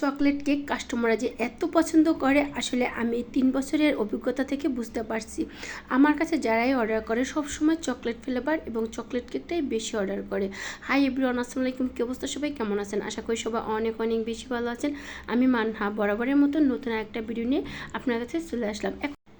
Chocolate cake কাস্টমাররা যে এত পছন্দ করে, আসলে আমি তিন বছরের অভিজ্ঞতা থেকে বুঝতে পারছি। আমার কাছে যারাই অর্ডার করে সব সময় চকলেট ফ্লেভার এবং চকলেট কেকটাই বেশি অর্ডার করে। হাই এভরিওয়ান আসসালামু আলাইকুম। কি অবস্থা? সবাই কেমন আছেন? আশা করি সবাই অনেক অনেক বেশি ভালো আছেন। আমি মানহা, বরাবরের মতো নতুন একটা ভিডিও নিয়ে আপনার কাছে চলে আসলাম।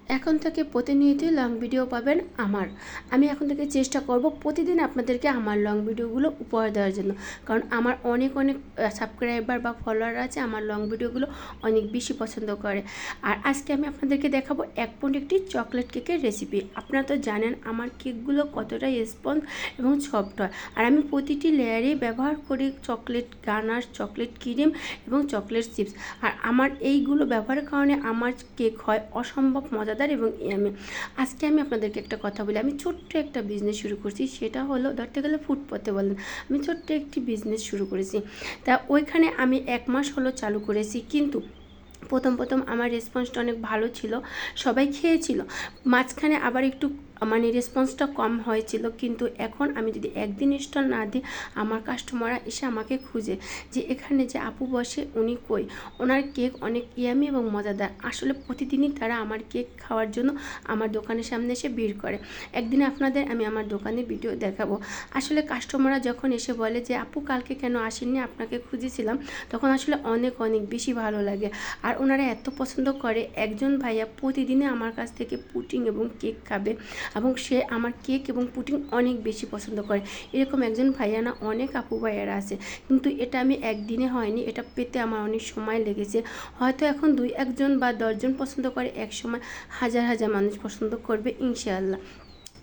এখন- থেকে প্রতিনিয়তই লং ভিডিও পাবেন আমার। আমি এখন থেকে চেষ্টা করব প্রতিদিন আপনাদেরকে আমার লং ভিডিওগুলো উপহার দেওয়ার জন্য। কারণ আমার অনেক অনেক সাবস্ক্রাইবার বা ফলোয়ার আছে, আমার লং ভিডিওগুলো অনেক বেশি পছন্দ করে। আর আজকে আমি আপনাদেরকে দেখাবো এক পয়েন্ট একটি চকলেট কেকের রেসিপি আপনারা তো জানেন আমার কেকগুলো কতটা স্পঞ্জ এবং সফট হয়। আর আমি প্রতিটি লেয়ারে ব্যবহার করি চকলেট গানার চকলেট ক্রিম এবং চকলেট চিপস আর আমার এইগুলো ব্যবহারের কারণে আমার কেক হয় অসম্ভব মজাদার এবং আমি, আজকে আমি আপনাদেরকে একটা কথা বলি। আমি ছোট্ট একটা বিজনেস শুরু করছি, সেটা হলো ধরতে গেলে ফুটপথে বলেন। আমি ছোট্ট একটি বিজনেস শুরু করেছি। তা ওইখানে আমি এক মাস হলো চালু করেছি, কিন্তু প্রথম প্রথম আমার রেসপন্সটা অনেক ভালো ছিল, সবাই খেয়েছিল। মাঝখানে আবার একটু মানে রেসপন্সটা কম হয়েছিল। কিন্তু এখন আমি যদি একদিন স্টল না দিই, আমার কাস্টমাররা এসে আমাকে খুঁজে যে এখানে যে আপু বসে, উনি কই? ওনার কেক অনেক ইয়ামি এবং মজাদার। আসলে প্রতিদিনই তারা আমার কেক খাওয়ার জন্য আমার দোকানের সামনে এসে ভিড় করে। একদিন আপনাদের আমি আমার দোকানে ভিডিও দেখাবো। আসলে কাস্টমাররা যখন এসে বলে যে, আপু, কালকে কেন আসেননি? আপনাকে খুঁজেছিলাম। তখন আসলে অনেক অনেক বেশি ভালো লাগে। আর ওনারা এত পছন্দ করে, একজন ভাইয়া প্রতিদিনে আমার কাছ থেকে পুটিং এবং কেক খাবে। এবং সে আমার কেক এবং পুটিং অনেক বেশি পছন্দ করে। এরকম একজন ভাইয়ানা অনেক আপু ভাইয়ারা আছে। কিন্তু এটা আমি একদিনে হয়নি, এটা পেতে আমার অনেক সময় লেগেছে। হয়তো এখন দুই একজন বা দশজন পছন্দ করে, এক সময় হাজার হাজার মানুষ পছন্দ করবে, ইনশাআল্লাহ।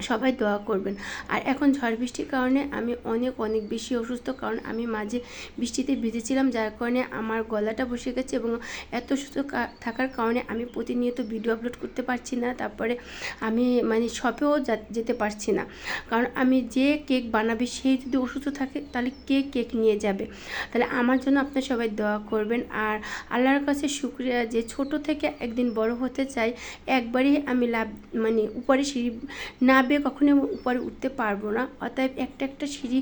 সবাই দোয়া করবেন। আর এখন ঝড় বৃষ্টির কারণে আমি অনেক অনেক বেশি অসুস্থ, কারণ আমি মাঝে বৃষ্টিতে ভিজেছিলাম, যার কারণে আমার গলাটা বসে গেছে এবং এত সুস্থ থাকার কারণে আমি প্রতিনিয়ত ভিডিও আপলোড করতে পারছি না। তারপরে আমি মানে শপেও যেতে পারছি না। কারণ আমি যে কেক বানাবে সেই যদি অসুস্থ থাকে, তাহলে কে কেক নিয়ে যাবে? তাহলে আমার জন্য আপনার সবাই দোয়া করবেন। আর আল্লাহর কাছে শুক্রিয়া যে ছোট থেকে একদিন বড় হতে চাই, একবারই আমি লাভ মানে উপরে সিঁড়ি না বেয়ে আমি উপরে উঠতে পারব না। অতএব একটা একটা সিঁড়ি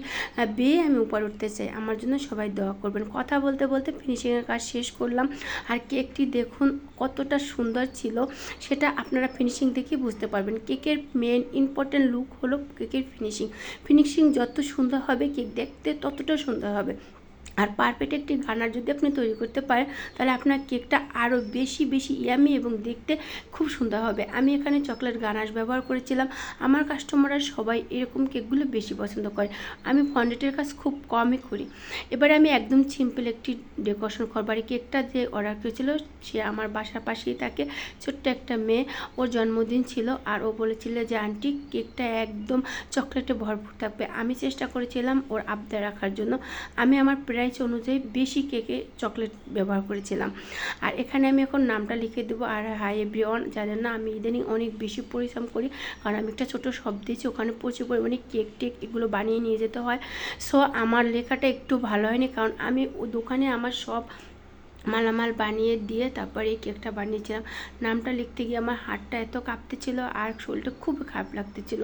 বেয়ে আমি উপরে উঠতে চাই। আমার জন্য সবাই দোয়া করবেন। কথা বলতে বলতে ফিনিশিংয়ের কাজ শেষ করলাম। আর কেকটি দেখুন কতটা সুন্দর ছিল। সেটা আপনারা ফিনিশিং দেখে বুঝতে পারবেন। কেকের মেন ইম্পর্টেন্ট লুক হলো কেকের ফিনিশিং ফিনিশিং যত সুন্দর হবে, কেক দেখতে ততটা সুন্দর হবে। আর পারফেক্ট একটি গানার যদি আপনি তৈরি করতে পারেন, তাহলে আপনার কেকটা আরও বেশি বেশি ইয়ামি এবং দেখতে খুব সুন্দর হবে। আমি এখানে চকলেট গানাশ ব্যবহার করেছিলাম। আমার কাস্টমাররা সবাই এরকম কেকগুলো বেশি পছন্দ করে। আমি ফন্ডেটের কাজ খুব কমই করি। এবারে আমি একদম সিম্পল একটি ডেকোরেশন করবার কেকটা যে অর্ডার করেছিল, সে আমার বাসার পাশেই থাকে। ছোট্ট একটা মেয়ে, ওর জন্মদিন ছিল আর ও বলেছিল যে, আন্টি, কেকটা একদম চকলেটে ভরপুর থাকবে। আমি চেষ্টা করেছিলাম ওর আবদার রাখার জন্য। আমি আমার প্রাইস অনুযায়ী বেশি কেকে চকলেট ব্যবহার করেছিলাম। আর এখানে আমি এখন নামটা লিখে দেবো, আর হাই এভরিওয়ান জানেন না আমি ইদানিং অনেক বেশি পরিশ্রম করি, কারণ আমি একটা ছোটো শপ দিয়েছি, ওখানে প্রচুর পরিমাণে কেক টেক এগুলো বানিয়ে নিয়ে যেতে হয়। সো আমার লেখাটা একটু ভালো হয়নি, কারণ আমি দোকানে আমার সব মালামাল বানিয়ে দিয়ে তারপরে এই কেকটা বানিয়েছিলাম। নামটা লিখতে গিয়ে আমার হাতটা এত কাঁপতেছিল, আর শরীরটা খুব খারাপ লাগতেছিল।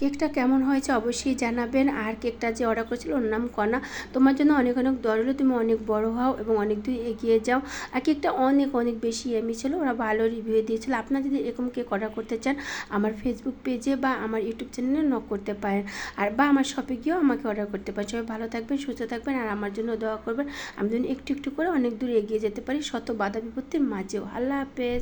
কেকটা কেমন হয়েছে অবশ্যই জানাবেন। আর কেকটা যে অর্ডার করেছিল ওর নাম কণা তোমার জন্য অনেক অনেক দর হলো তুমি অনেক বড় হও এবং অনেক দূর এগিয়ে যাও। আর কেকটা অনেক অনেক বেশি এমি ছিল। ওরা ভালো রিভিউ দিয়েছিল। আপনারা যদি এরকম কেক অর্ডার করতে চান, আমার ফেসবুক পেজে বা আমার ইউটিউব চ্যানেলে নক করতে পারেন। আর বা আমার শপে গিয়েও আমাকে অর্ডার করতে পারেন। সবাই ভালো থাকবেন, সুস্থ থাকবেন আর আমার জন্য দোয়া করবেন। আমি যেন একটু একটু করে অনেক দূর এগিয়ে যেতে পারি। শত বাধা বিপত্তির মাঝেও। আল্লাহ হাফেজ।